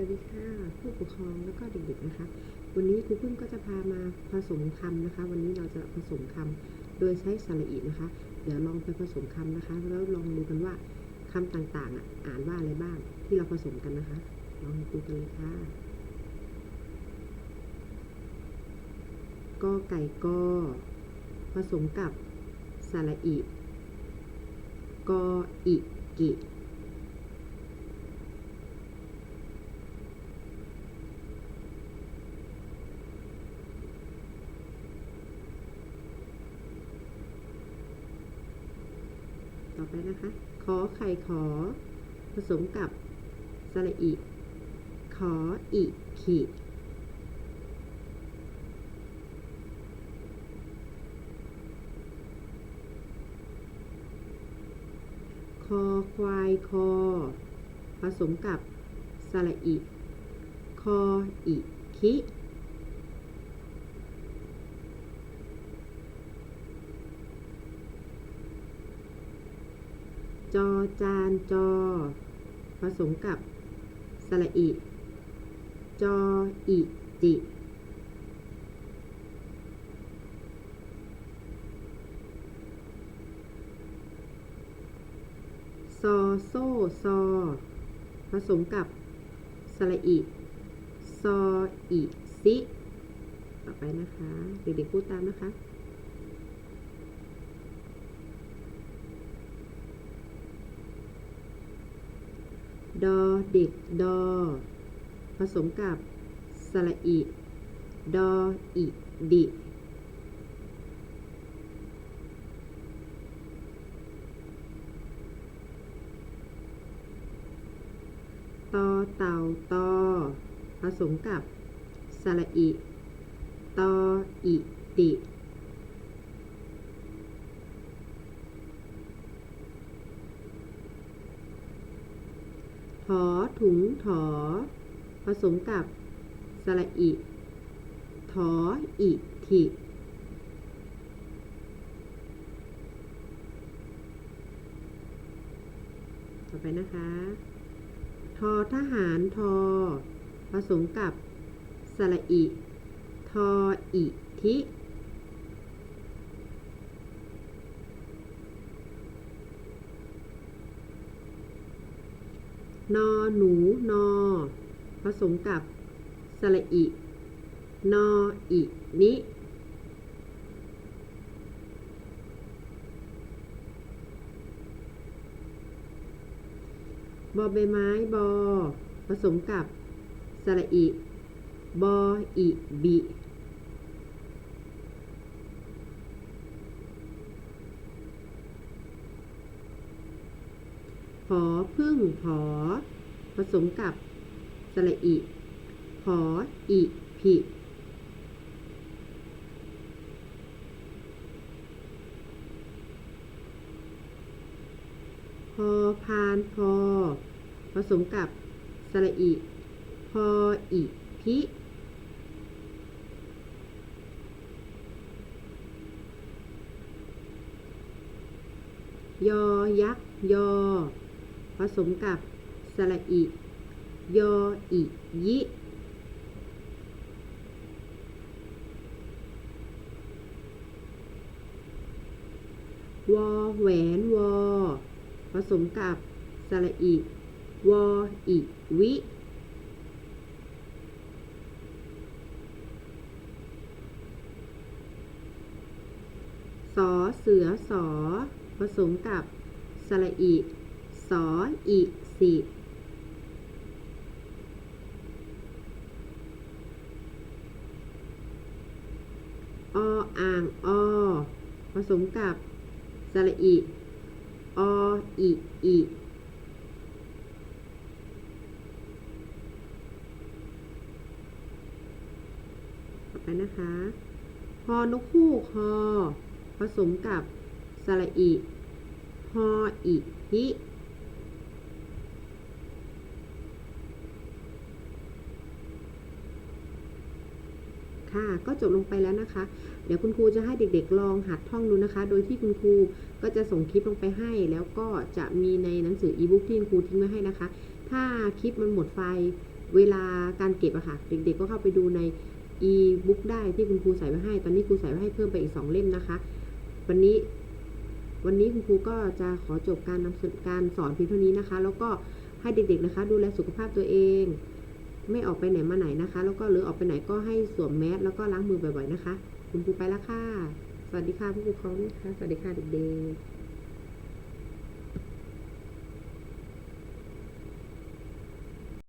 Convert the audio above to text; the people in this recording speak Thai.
วัสดีค่ะผู้ปกครองแล้วก็เด็กๆนะคะ วันนี้ครูพึ่งก็จะพามาผสมคำนะคะ วันนี้เราจะผสมคำโดยใช้สระอีนะคะ เดี๋ยวลองไปผสมคำนะคะ แล้วลองดูกันว่าคำต่างๆอะอ่านว่าอะไรบ้างที่เราผสมกันนะคะ ลองดูกันเลยค่ะกอไก่กอผสมกับสระอีกออิกิ ต่อไปนะคะ ขอไข่ขอ ผสมกับสระอิ ขออิขิคอควายคอ ผสมกับสระอิ คออิคิ จอจานจอ ผสมกับสระอิ จออิจิ ซอโซซอ ผสมกับสระอิ ซออิซิ ต่อไปนะคะ เด็กๆพูดตามนะคะ ดอเด็กดอ ผสมกับสระอิดออิดิตอเต่าตอ ผสมกับสระอิตออิติ ถ อถุงถอ ผสมกับสระอิถออิถิต่อไปนะคะ ทอทหารทอ ผสมกับสระอิ ทออิทิ นอหนูนอ ผสมกับสระอิ นออินิบอใบไม้บอ ผสมกับสระอิ บออิบิ ผอพึ่งผอ ผสมกับสระอิผออิผิพอพานพอ ผสมกับสระอิพออิพิยอยักษ์ยอ ผสมกับสระอิ ยออิยิ วอแหวนวอ ผสมกับสระอิ วออิวิ สอเสือสอ ผสมกับสระอิ สออิสิออ่างอผสมกับสระอิออิอิต่อไปนะคะฮอนกคู่คอผสมกับสระอิฮออิฮิ ค่ะ ก็จบลงไปแล้วนะคะ เดี๋ยวคุณครูจะให้เด็กๆลองหัดท่องดูนะคะ โดยที่คุณครูก็จะส่งคลิปลงไปให้ แล้วก็จะมีในหนังสืออีบุ๊กที่คุณครูทิ้งไว้ให้นะคะ ถ้าคลิปมันหมดไฟเวลาการเก็บอะค่ะ เด็กๆก็เข้าไปดูใน e-book ได้ที่คุณครูใส่ไว้ให้ ตอนนี้ครูใส่ไว้ให้เพิ่มไปอีก 2 เล่มนะคะ วันนี้วันนี้คุณครูก็จะขอจบการนำสนอการสอนเพียงเท่านี้นะคะ แล้วก็ให้เด็กๆนะคะ ดูแลสุขภาพตัวเอง ไม่ออกไปไหนมาไหนนะคะ แล้วก็หรือออกไปไหนก็ให้สวมแมสแล้วก็ล้างมือบ่อยๆนะคะ คุณครูไปแล้วค่ะ สวัสดีค่ะผู้ปกครองนะคะสวัสดีค่ะเด็กๆ